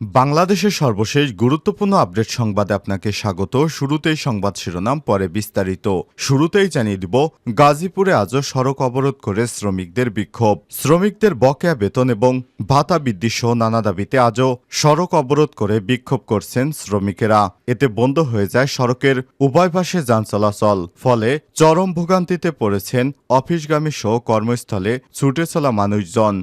বাংলাদেশের সর্বশেষ গুরুত্বপূর্ণ আপডেট সংবাদে আপনাকে স্বাগত। শুরুতেই সংবাদ শিরোনাম, পরে বিস্তারিত। শুরুতেই জানিয়ে দিব, গাজীপুরে আজও সড়ক অবরোধ করে শ্রমিকদের বিক্ষোভ। শ্রমিকদের বকেয়া বেতন এবং ভাতা বৃদ্ধি সহ নানা দাবিতে আজও সড়ক অবরোধ করে বিক্ষোভ করছেন শ্রমিকেরা। এতে বন্ধ হয়ে যায় সড়কের উভয় পাশে যান চলাচল। ফলে চরম ভোগান্তিতে পড়েছেন অফিসগামী সহ কর্মস্থলে ছুটে চলা মানুষজন।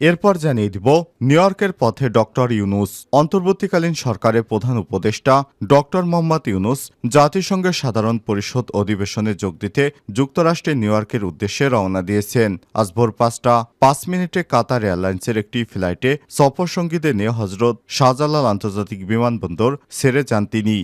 এরপর জানিয়ে দিব নিউ ইয়র্কের পথে ডক্টর ইউনুস, অন্তর্বর্তীকালীন সরকারের প্রধান উপদেষ্টা ডক্টর মোহাম্মদ ইউনুস জাতিসংঘের সাধারণ পরিষদ অধিবেশনে যোগ দিতে যুক্তরাষ্ট্রের নিউ ইয়র্কের উদ্দেশ্যে রওনা দিয়েছেন। আজ ভোর পাঁচটা পাঁচ মিনিটে কাতার এয়ারলাইন্সের একটি ফ্লাইটে সফর সঙ্গীদের নিয়ে হজরত শাহজালাল আন্তর্জাতিক বিমানবন্দর ছেড়ে যান তিনি।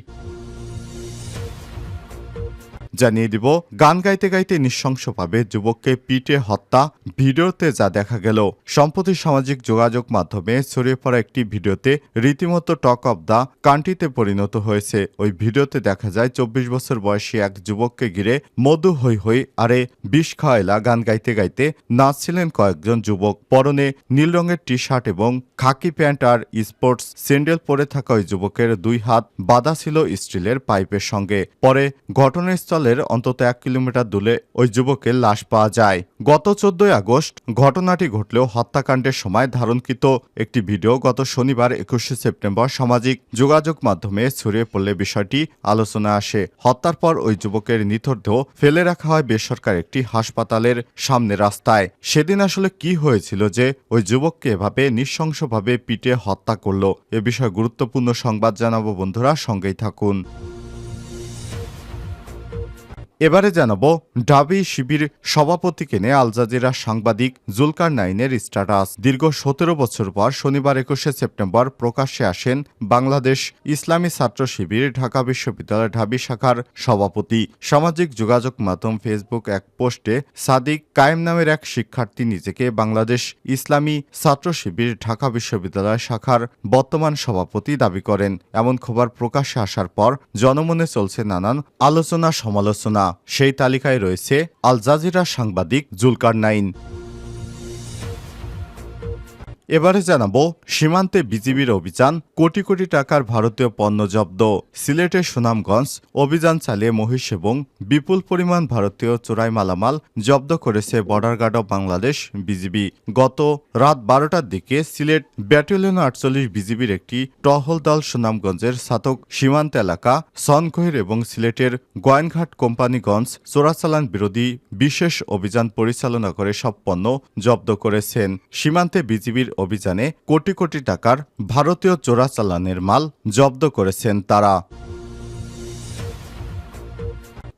জানিয়ে দিব, গান গাইতে গাইতে নৃশংসভাবে যুবককে পিটে হত্যা ভিডিওতে যা দেখা গেল। সম্প্রতি সামাজিক যোগাযোগ মাধ্যমে ছড়িয়ে পড়া একটি ভিডিওতে রীতিমতো টক অব দ্য কান্ট্রিতে পরিণত হয়েছে। ওই ভিডিওতে দেখা যায়, চব্বিশ বছর বয়সী এক যুবককে ঘিরে মধু হই হই আরে বিষ খাওয়াইলা গান গাইতে গাইতে নাচছিলেন কয়েকজন যুবক। পরনে নীল রঙের টি শার্ট এবং খাকি প্যান্ট আর স্পোর্টস স্যান্ডেল পরে থাকা ওই যুবকের দুই হাত বাঁধা ছিল স্টিলের পাইপের সঙ্গে। পরে ঘটনাস্থলের অন্তত এক কিলোমিটার দূরে ওই যুবকের লাশ পাওয়া যায়। গত চোদ্দই আগস্ট ঘটনাটি ঘটলেও হত্যাকাণ্ডের সময় ধারণকৃত একটি ভিডিও গত শনিবার একুশে সেপ্টেম্বর সামাজিক যোগাযোগ মাধ্যমে ছড়িয়ে পড়লে বিষয়টি আলোচনা আসে। হত্যার পর ওই যুবকের নিথরদেহ ফেলে রাখা হয় বেসরকার একটি হাসপাতালের সামনে রাস্তায়। সেদিন আসলে কি হয়েছিল যে ওই যুবককে এভাবে নৃশংসভাবে পিটে হত্যা করল, এ বিষয়ে গুরুত্বপূর্ণ সংবাদ জানাব বন্ধুরা, সঙ্গেই থাকুন। এবারে জানাব, ডাবি শিবির সভাপতিকে নিয়ে আল জাজিরা সাংবাদিক জুলকার নাইনের স্ট্যাটাস। দীর্ঘ সতেরো বছর পর শনিবার একুশে সেপ্টেম্বর প্রকাশ্যে আসেন বাংলাদেশ ইসলামী ছাত্র শিবির ঢাকা বিশ্ববিদ্যালয় ঢাবি শাখার সভাপতি। সামাজিক যোগাযোগ মাধ্যম ফেসবুক এক পোস্টে, সাদিক কায়েম নামের এক শিক্ষার্থী নিজেকে বাংলাদেশ ইসলামী ছাত্র শিবির ঢাকা বিশ্ববিদ্যালয় শাখার বর্তমান সভাপতি দাবি করেন। এমন খবর প্রকাশ্যে আসার পর জনমনে চলছে নানান আলোচনা সমালোচনা সেই তালিকায় রয়েছে আল জাজিরা সাংবাদিক জুলকার নাইন এবারে জানাব সীমান্তে বিজিবির অভিযান, কোটি কোটি টাকার ভারতীয় পণ্য জব্দ। সিলেটের সুনামগঞ্জ অভিযান চালিয়ে মহিষ এবং বিপুল পরিমাণ ভারতীয় চোরাই মালামাল জব্দ করেছে border guard of Bangladesh BGB. গত রাত বারোটার দিকে সিলেট ব্যাটালিয়ন আটচল্লিশ বিজিবির একটি টহল দল সুনামগঞ্জের সাতক সীমান্ত এলাকা সনখৈর এবং সিলেটের গোয়াইনঘাট কোম্পানিগঞ্জ চোরাচালান বিরোধী বিশেষ অভিযান পরিচালনা করে সব পণ্য জব্দ করেছেন। সীমান্তে বিজিবির অভিযানে কোটি কোটি টাকার ভারতীয় চোরাচালানের মাল জব্দ করেছেন তারা।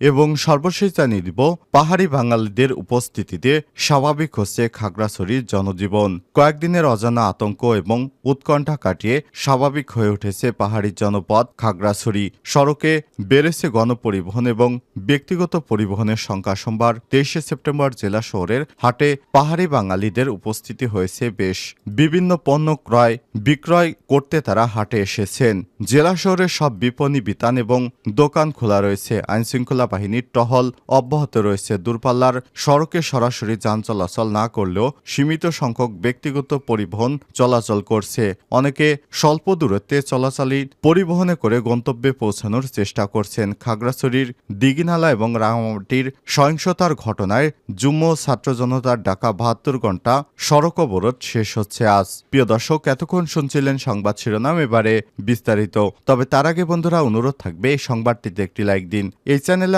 এবং সর্বশেষ জানিয়ে দিব পাহাড়ি বাঙালিদের উপস্থিতিতে স্বাভাবিক হচ্ছে খাগড়াছড়ির জনজীবন। কয়েকদিনের অজানা আতঙ্ক এবং উৎকণ্ঠা কাটিয়ে স্বাভাবিক হয়ে উঠেছে পাহাড়ি জনপদ খাগড়াছড়ি। সড়কে বেড়েছে গণপরিবহন এবং ব্যক্তিগত পরিবহনের সংখ্যা। সোমবার তেইশে সেপ্টেম্বর জেলা শহরের হাটে পাহাড়ি বাঙালিদের উপস্থিতি হয়েছে বেশ। বিভিন্ন পণ্য ক্রয়, বিক্রয় করতে তারা হাটে এসেছেন। জেলা শহরের সব বিপণী, বিতান এবং দোকান খোলা রয়েছে। আইনশৃঙ্খলা বাহিনীর টহল অব্যাহত রয়েছে। দূরপাল্লার সড়কে সরাসরি যান চলাচল না করলেও সীমিত সংখ্যক ব্যক্তিগত পরিবহন চলাচল করছে। অনেকে স্বল্প দূরত্বে চলাচলী পরিবহনে করে গন্তব্যে পৌঁছানোর চেষ্টা করছেন। খাগড়াছড়ির দিঘিনালা এবং রাঙামাটির সহিংসতার ঘটনায় যুগ্ম ছাত্র জনতার ডাকা বাহাত্তর ঘণ্টা সড়ক অবরোধ শেষ হচ্ছে আজ। প্রিয় দর্শক, এতক্ষণ শুনছিলেন সংবাদ শিরোনাম, এবারে বিস্তারিত। তবে তার আগে বন্ধুরা, অনুরোধ থাকবে এই সংবাদটিতে একটি লাইক দিন। এই চ্যানেলে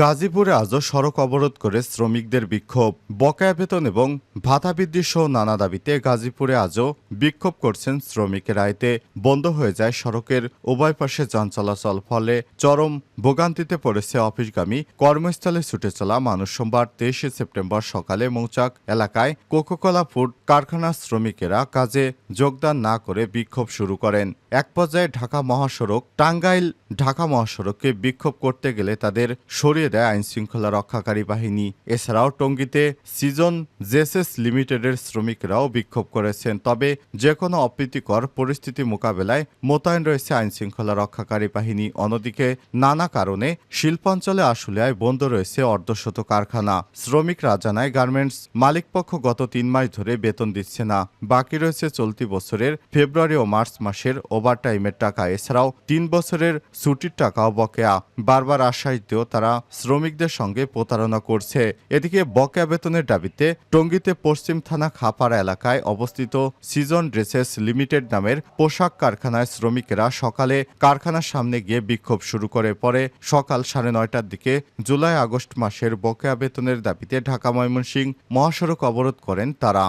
গাজীপুরে আজও সড়ক অবরোধ করে শ্রমিকদের বিক্ষোভ, বকেয়া বেতন এবং ভাতা বৃদ্ধি সহ নানা দাবিতে গাজীপুরে আজও বিক্ষোভ করছেন শ্রমিকেরা এতে বন্ধ হয়ে যায় সড়কের উভয় পাশে যান চলাচল, ফলে চরম ভোগান্তিতে পড়েছে অফিসগামী। কর্মস্থলে ছুটে চলা মানুষ সোমবার তেইশে সেপ্টেম্বর সকালে মৌচাক এলাকায় কোকোকলা ফুড কারখানার শ্রমিকেরা কাজে যোগদান না করে বিক্ষোভ শুরু করেন। এক পর্যায়ে ঢাকা মহাসড়ক, টাঙ্গাইল ঢাকা মহাসড়ককে বিক্ষোভ করতে গেলে তাদের সরিয়ে দেয় আইন শৃঙ্খলা রক্ষাকারী বাহিনী। এছাড়াও টঙ্গীতে সিজন জেসেস লিমিটেডের শ্রমিকরাও বিক্ষোভ করেছেন। তবে যে কোনো অপ্রীতিকর পরিস্থিতি মোকাবেলায় মোতায়েন রয়েছে আইন শৃঙ্খলা রক্ষাকারী বাহিনী। অন্যদিকে নানা কারণে শিল্পাঞ্চলে আশুলিয়ায় বন্ধ রয়েছে অর্ধশত কারখানা। শ্রমিকরা জানায়, গার্মেন্টস মালিকপক্ষ গত তিন মাস ধরে বেতন দিচ্ছে না। বাকি রয়েছে চলতি বছরের ফেব্রুয়ারি ও মার্চ মাসের ওভারটাইমের টাকা। এছাড়াও তিন বছরের ছুটির টাকাও বকেয়া। বারবার আশ্বাস দিয়েও তারা শ্রমিকদের সঙ্গে প্রতারণা করছে। এদিকে বকেয়া বেতনের দাবিতে টঙ্গীতে পশ্চিম থানা খাপাড়া এলাকায় অবস্থিত সিজন ড্রেসেস লিমিটেড নামের পোশাক কারখানায় শ্রমিকেরা সকালে কারখানার সামনে গিয়ে বিক্ষোভ শুরু করে। পরে সকাল সাড়ে নয়টার দিকে জুলাই আগস্ট মাসের বকেয়া বেতনের দাবিতে ঢাকা ময়মনসিংহ মহাসড়ক অবরোধ করেন তারা।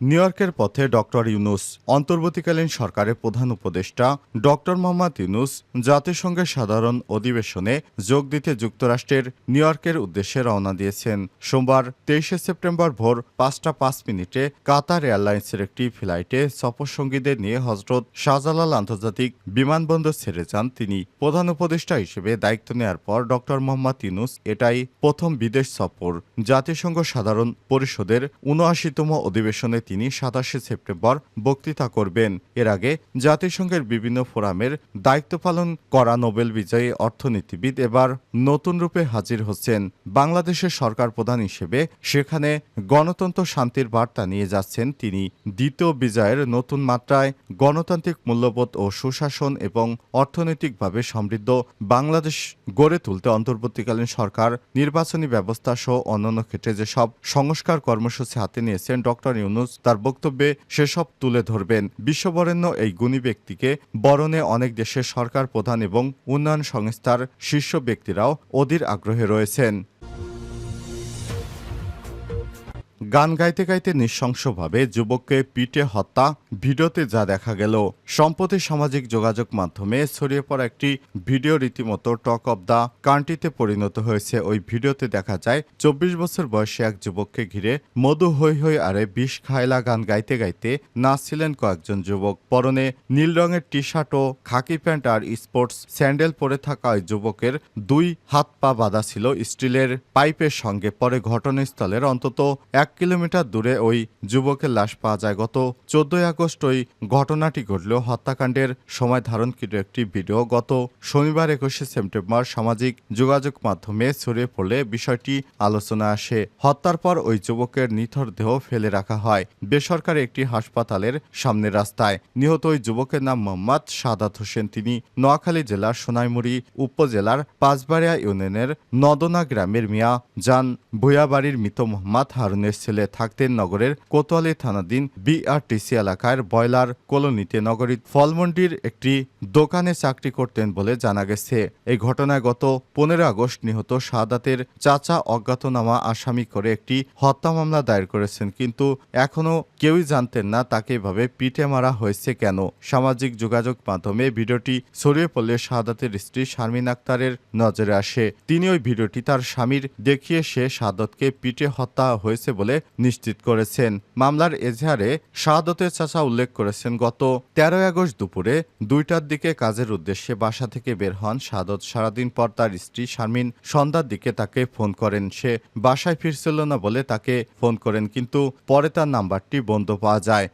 নিউ ইয়র্কের পথে ডক্টর ইউনুস, অন্তর্বর্তীকালীন সরকারের প্রধান উপদেষ্টা ডক্টর মোহাম্মদ ইউনুস জাতিসংঘের সাধারণ অধিবেশনে যোগ দিতে যুক্তরাষ্ট্রের নিউ ইয়র্কের উদ্দেশ্যে রওনা দিয়েছেন। সোমবার তেইশে সেপ্টেম্বর ভোর পাঁচটা পাঁচ মিনিটে কাতার এয়ারলাইন্সের একটি ফ্লাইটে সফরসঙ্গীদের নিয়ে হজরত শাহজালাল আন্তর্জাতিক বিমানবন্দর ছেড়ে যান তিনি। প্রধান উপদেষ্টা হিসেবে দায়িত্ব নেওয়ার পর ডক্টর মোহাম্মদ ইউনুস এটাই প্রথম বিদেশ সফর। জাতিসংঘ সাধারণ পরিষদের উনআশিতম অধিবেশনে তিনি সাতাশে সেপ্টেম্বর বক্তৃতা করবেন। এর আগে জাতিসংঘের বিভিন্ন ফোরামের দায়িত্ব পালন করা নোবেল বিজয়ী অর্থনীতিবিদ এবার নতুন রূপে হাজির হচ্ছেন। বাংলাদেশের সরকার প্রধান হিসেবে সেখানে গণতন্ত্র শান্তির বার্তা নিয়ে যাচ্ছেন তিনি। দ্বিতীয় বিজয়ের নতুন মাত্রায় গণতান্ত্রিক মূল্যবোধ ও সুশাসন এবং অর্থনৈতিকভাবে সমৃদ্ধ বাংলাদেশ গড়ে তুলতে অন্তর্বর্তীকালীন সরকার, নির্বাচনী ব্যবস্থা সহ অন্যান্য ক্ষেত্রে যেসব সংস্কার কর্মসূচি হাতে নিয়েছেন ডক্টর ইউনুস তার বক্তব্যে সেসব তুলে ধরবেন। বিশ্ববরেণ্য এই গুণী ব্যক্তিকে বরণে অনেক দেশের সরকার প্রধান এবং উন্নয়ন সংস্থার শীর্ষ ব্যক্তিরাও অধীর আগ্রহে রয়েছেন। গান গাইতে গাইতে নৃশংসভাবে যুবককে পিটে হত্যা ভিডিওতে যা দেখা গেল। সম্প্রতি সামাজিক যোগাযোগ মাধ্যমে ছড়িয়ে পড়া একটি ভিডিও রীতিমতো টক অব দ্য কান্ট্রিতে পরিণত হয়েছে। ওই ভিডিওতে দেখা যায়, চব্বিশ বছর বয়সে এক যুবককে ঘিরে মধু হই হই আরে বিষ খায়লা গান গাইতে গাইতে নাচছিলেন কয়েকজন যুবক। পরনে নীল রঙের টি শার্ট ও খাকি প্যান্ট আর স্পোর্টস স্যান্ডেল পরে থাকা ওই যুবকের দুই হাত পা বাঁধা ছিল স্টিলের পাইপের সঙ্গে। পরে ঘটনাস্থলের অন্তত এক কিলোমিটার দূরে ওই যুবকের লাশ পাওয়া যায়। গত চোদ্দই আগস্ট ওই ঘটনাটি ঘটলেও হত্যাকাণ্ডের সময় ধারণকৃত একটি ভিডিও। গত শনিবার একুশে সেপ্টেম্বর সামাজিক যোগাযোগ মাধ্যমে ছড়িয়ে পড়লে বিষয়টি আলোচনা আসে। হত্যার পর ওই যুবকের নিথর দেহ ফেলে রাখা হয়। বেসরকারি একটি হাসপাতালের সামনের রাস্তায়। নিহত ওই যুবকের নাম মোহাম্মদ সাদাত হোসেন। তিনি নোয়াখালী জেলার সোনাইমুড়ি উপজেলার পাঁচবাড়িয়া ইউনিয়নের নদনা গ্রামের মিয়া। জান ভুয়াবাড়ির মৃত মোহাম্মদ হারুনের ছেলে থাকতেন নগরের কোতোয়ালি থানাধীন বিআরটিসি এলাকার বয়লার কলোনিতে নগরীর ফলমন্ডির একটি দোকানে চাকরি করতেন বলে জানা গেছে। এই ঘটনায় গত পনেরো আগস্ট নিহত শাহাদাতের চাচা অজ্ঞাতনামা আসামি করে একটি হত্যা মামলা দায়ের করেছেন, কিন্তু এখনও কেউই জানতেন না তাকে এভাবে পিঠে মারা হয়েছে কেন। সামাজিক যোগাযোগ মাধ্যমে ভিডিওটি ছড়িয়ে পড়লে শাহাদাতের স্ত্রী শারমিন আক্তারের নজরে আসে। তিনি ওই ভিডিওটি তার স্বামীর দেখিয়ে সে শাহাদতকে পিটে হত্যা হয়েছে বলে নিশ্চিত করেছেন। মামলার এজাহারে শাহাদতের চাচা উল্লেখ করেছেন, গত তেরোই আগস্ট দুপুরে দুইটার দিকে কাজের উদ্দেশ্যে বাসা থেকে বের হন শাহাদত। সারাদিন পর তার স্ত্রী শারমিন সন্ধ্যার দিকে তাকে ফোন করেন। সে বাসায় ফিরছিল না বলে তাকে ফোন করেন, কিন্তু পরে তার নাম্বারটি বন্ধ পাওয়া যায়।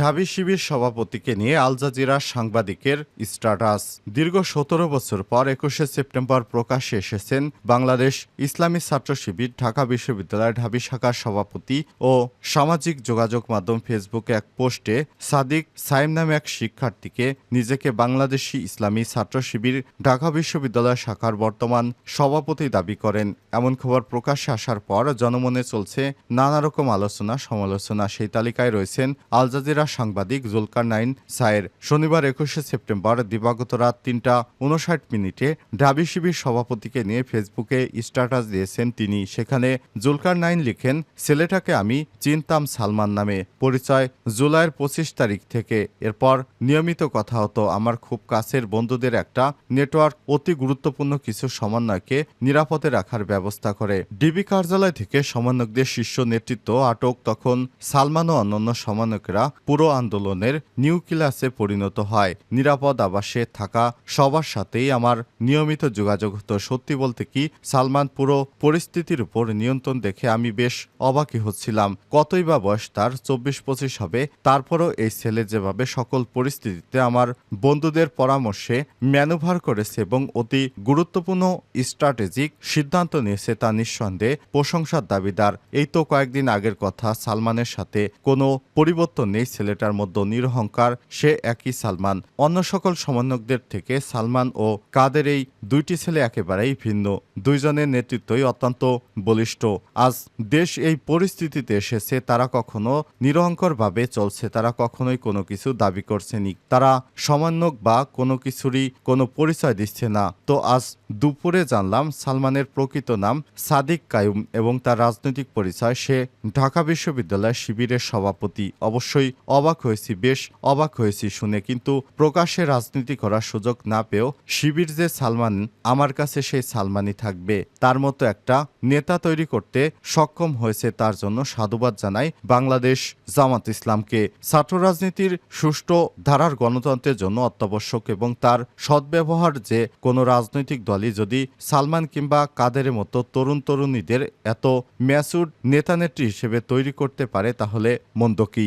ঢাবি শিবির সভাপতিকে নিয়ে আল জাজিরার সাংবাদিকের স্ট্যাটাস। দীর্ঘ সতেরো বছর পর একুশে সেপ্টেম্বর প্রকাশ্যে এসেছেন বাংলাদেশ ইসলামী ছাত্র শিবির, ঢাকা বিশ্ববিদ্যালয়ের ঢাবি শাখার সভাপতি ও সামাজিক যোগাযোগ মাধ্যম ফেসবুকে এক পোস্টে, সাদিক সাইম নামে এক শিক্ষার্থীকে নিজেকে বাংলাদেশি ইসলামী ছাত্র শিবির, ঢাকা বিশ্ববিদ্যালয় শাখার বর্তমান সভাপতি দাবি করেন। এমন খবর প্রকাশ্যে আসার পর জনমনে চলছে নানা রকম আলোচনা সমালোচনা সেই তালিকায় রয়েছেন আল জাজিরা সাংবাদিক জুলকার নাইন সায়ের শনিবার একুশে সেপ্টেম্বর দিবাগত রাত তিনটা উনষাট মিনিটে ডাবি শিবির সভাপতিকে নিয়ে ফেসবুকে স্ট্যাটাস দিয়েছেন তিনি। সেখানে জুলকার নাইন লিখেন, ছেলেটাকে আমি চিনতাম সালমান নামে। পরিচয় জুলাইয়ের পঁচিশ তারিখ থেকে। এরপর নিয়মিত কথা হতো। আমার খুব কাছের বন্ধুদের একটা নেটওয়ার্ক অতি গুরুত্বপূর্ণ কিছু সমন্বয়কে নিরাপদে রাখার ব্যবস্থা করে। ডিবি কার্যালয় থেকে সমন্বয়কদের শীর্ষ নেতৃত্ব আটক। তখন সালমান ও অন্যান্য সমন্বয়কেরা পুরো আন্দোলনের নিউক্লিয়াসে পরিণত হয়। নিরাপদ আবাসে থাকা সবার সাথেই আমার নিয়মিত যোগাযোগ হতো। সত্যি বলতে কি, সালমান পুরো পরিস্থিতির উপর নিয়ন্ত্রণ দেখে আমি বেশ অবাকই হচ্ছিলাম। কতই বা বয়স তার, চব্বিশ পঁচিশ হবে, তারপরও এই ছেলে যেভাবে সকল পরিস্থিতিতে আমার বন্ধুদের পরামর্শে ম্যানুভার করেছে এবং অতি গুরুত্বপূর্ণ স্ট্র্যাটেজিক সিদ্ধান্ত নিয়েছে তা নিঃসন্দেহে প্রশংসার দাবিদার। এই তো কয়েকদিন আগের কথা, সালমানের সাথে কোনো পরিবর্তন নেই ছেলেটার মধ্যে নিরহংকার, সে একই সালমান। অন্য সকল সমন্বয়কদের থেকে সালমান ও কাদের এই দুইটি ছেলে একেবারেই ভিন্ন। দুইজনের নেতৃত্বই অত্যন্ত বলিষ্ঠ। আজ দেশ এই পরিস্থিতিতে এসেছে, তারা কখনো নিরহংকরভাবে চলছে, তারা কখনোই কোনো কিছু দাবি করছেনি তারা সমন্বয়ক বা কোনো কিছুরই কোনো পরিচয় দিচ্ছে না। তো আজ দুপুরে জানলাম, সালমানের প্রকৃত নাম সাদিক কায়ুম এবং তার রাজনৈতিক পরিচয় সে ঢাকা বিশ্ববিদ্যালয় শিবিরের সভাপতি। অবশ্যই অবাক হয়েছি, বেশ অবাক হয়েছি শুনে। কিন্তু প্রকাশ্যে রাজনীতি করার সুযোগ না পেয়েও শিবির যে সালমান, আমার কাছে সেই সালমানই থাকবে। তার মতো একটা নেতা তৈরি করতে সক্ষম হয়েছে তার জন্য সাধুবাদ জানাই বাংলাদেশ জামাত ইসলামকে। ছাত্র রাজনীতির সুষ্ঠু ধারার গণতন্ত্রের জন্য অত্যাবশ্যক এবং তার সদ্ব্যবহার যে কোনো রাজনৈতিক দলই যদি সালমান কিংবা কাদের মতো তরুণ তরুণীদের এত ম্যাচুর নেতানেত্রী হিসেবে তৈরি করতে পারে তাহলে মন্দ কি?